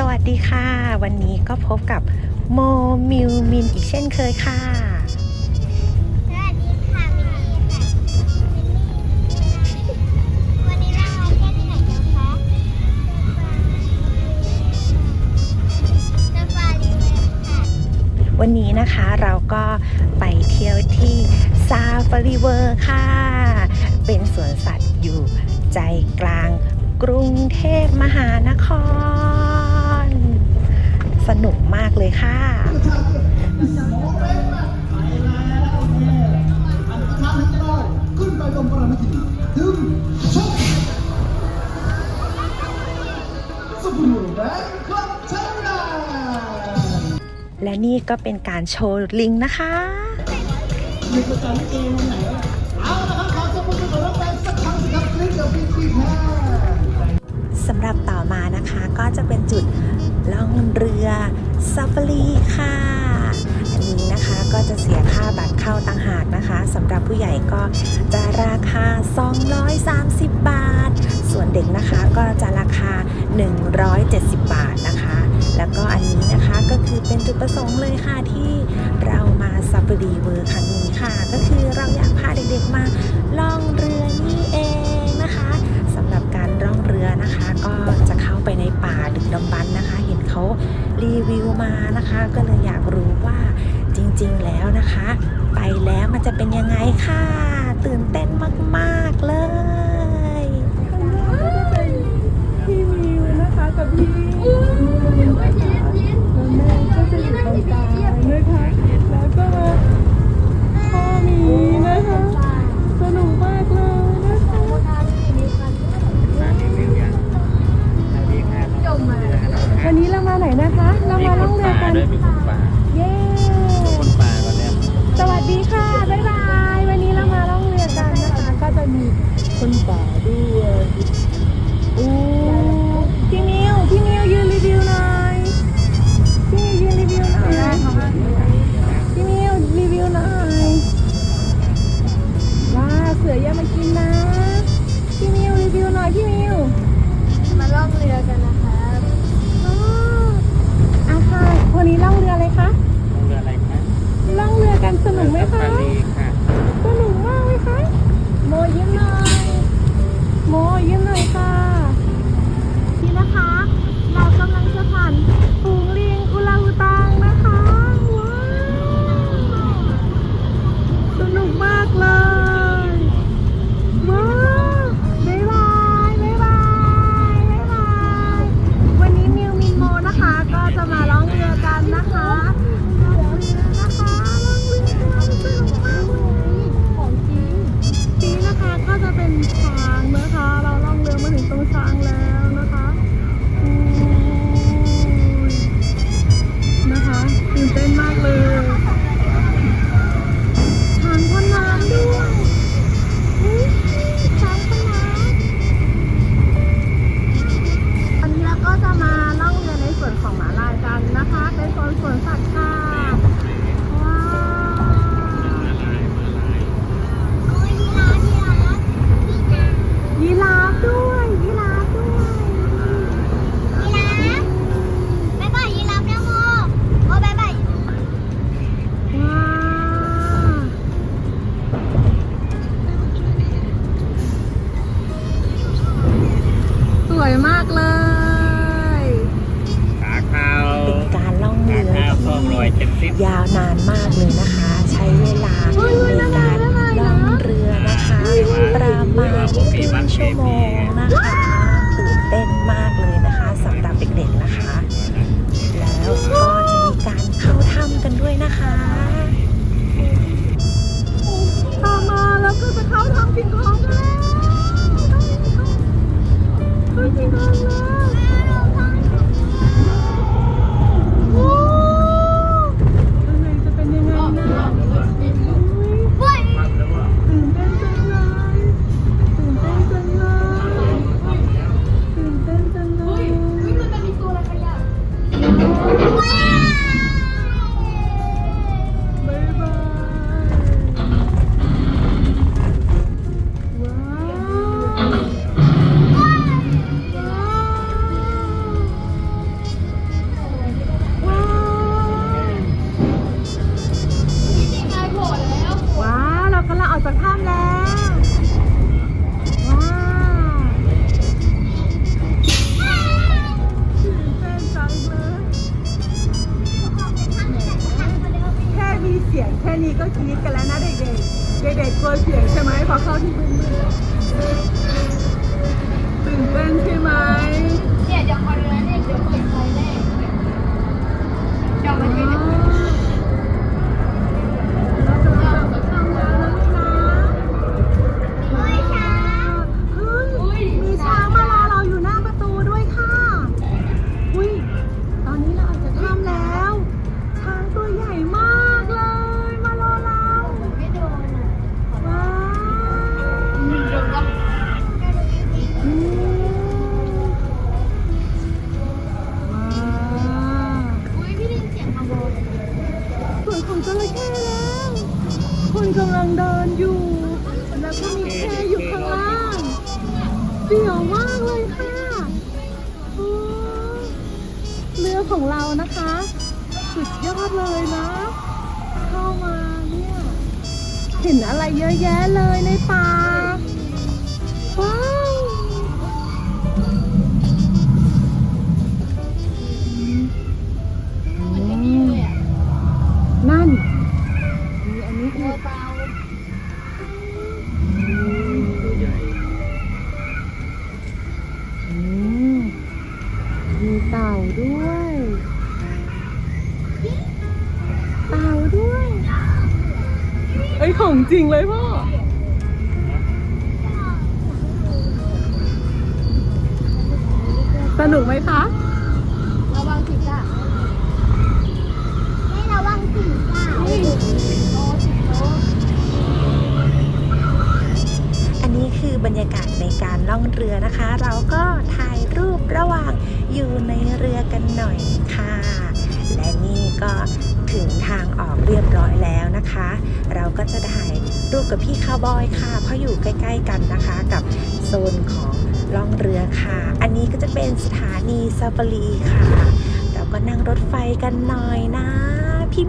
สวัสดีค่ะ วันนี้ก็พบกับโมมิวมินอีกเช่นเคยค่ะ สวัสดีค่ะมินวันนี้เราไนะปคะเราก็ไปเที่ยวที่ซาฟารีเวอร์ค่ะ เป็นสวนสัตว์อยู่ใจกลางกรุงเทพมหานคร สนุกมากเลยค่ะและนี่ก็เป็นการโชว์ลิงนะคะเอาละครับขอจะพูดกับน้อสักครั้งสิครับลิปเดี๋ยวพี่พี่แพ้ สำหรับต่อมานะคะก็จะเป็นจุดล่องเรือซาฟารีค่ะ อันนี้นะคะก็จะเสียค่าบัตรเข้าต่างหากนะคะสำหรับผู้ใหญ่ก็จะราคา 230 บาท ส่วนเด็กนะคะก็จะราคา 170 บาทนะคะ แล้วก็อันนี้นะคะก็คือเป็นจุดประสงค์เลยค่ะที่เรามาซาฟารีเวิร์ครั้งนี้ค่ะ ก็คือเราอยากพา วยมากเลยขาเขาเป็การล่องเรือที่ยาวนานมากเลยนะคะ ใช้เวลาในการล่องเรือนะคะ ประมาณครึ่งชั่วโมงนะคะ Thank you. นี้ก็คิดกันแล้วนะเด็กๆ เด็กๆกลัวเสียงใช่ไหมพอเข้าที่มืดๆตื่นเต้นใช่ไหมเนี่ยเดี๋ยวก่อนนะเด็กเดี๋ยว กำลังเดินอยู่ แล้วก็มีเคอยู่ข้างล่างเสียวมากเลยค่ะเรือของเรานะคะ สุดยอดเลยนะ เข้ามาเนี่ย เห็นอะไรเยอะแยะเลยในป่า ของจริงเลยพ่อ สนุกไหมคะ ระวังสิจ้ะไม่ระวังสิจ้ะโอ้สิโตอันนี้คือบรรยากาศในการล่องเรือนะคะ เราก็ถ่ายรูประหว่างอยู่ในเรือกันหน่อยค่ะ และนี่ก็ ถึงทางออกเรียบร้อยแล้วนะคะ เราก็จะถ่ายรูปกับพี่คาวบอยค่ะ เพราะอยู่ใกล้ ๆ กันนะคะ กับโซนของล่องเรือค่ะ อันนี้ก็จะเป็นสถานีซาฟารีค่ะ เราก็นั่งรถไฟกันหน่อยนะ พี่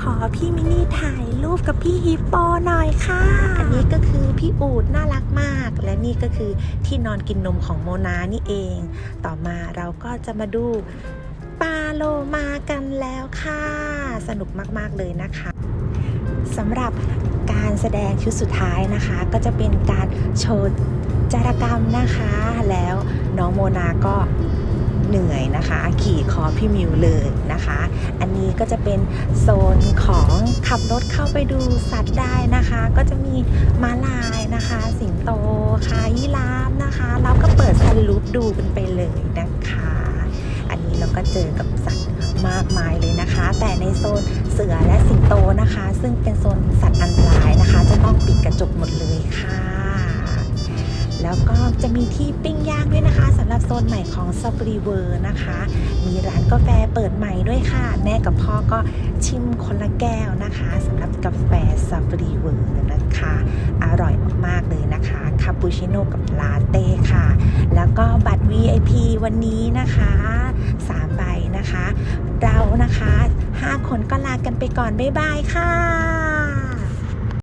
ขอพี่มินี่ถ่ายรูปกับพี่ฮิปโปหน่อยค่ะ อันนี้ก็คือพี่อูดน่ารักมาก และนี่ก็คือที่นอนกินนมของโมนานี่เอง ต่อมาเราก็จะมาดู โลมากันแล้วค่ะ สนุกมากๆเลยนะคะสำหรับการแสดงชุดสุดท้ายนะคะ ก็จะเป็นการโชว์จารกรรมนะคะ แล้วน้องโมนาก็เหนื่อยนะคะ ขี่คอพี่มิวเลยนะคะ อันนี้ก็จะเป็นโซนของขับรถเข้าไปดูสัตว์ได้นะคะ ก็จะมีม้าลายนะคะ สิงโตค่ะยีราฟนะคะเราก็เปิดซันรูปดูกันไปเลยนะคะ แล้วก็เจอกับสัตว์มากมายเลยนะคะ แต่ในโซนเสือและสิงโตนะคะ ซึ่งเป็นโซนสัตว์อันตรายนะคะ จะต้องปิดกระจกหมดเลยค่ะ แล้วก็จะมีที่ปิ้งย่างด้วยนะคะสำหรับโซนใหม่ของ s a f a r i w o r l d นะคะ มีร้านกาแฟเปิดใหม่ด้วยค่ะ แม่กับพ่อก็ชิมคนละแก้วนะคะสำหรับกาแฟ s a f a r i w o r l d นะคะ อร่อยมากๆเลยนะคะคาปูชิโน่กับลาเต้ค่ะ แล้วก็บัตร VIP วันนี้นะคะ3ใบนะคะ เรานะคะ 5 คนก็ลากันไปก่อน บ๊ายบายค่ะ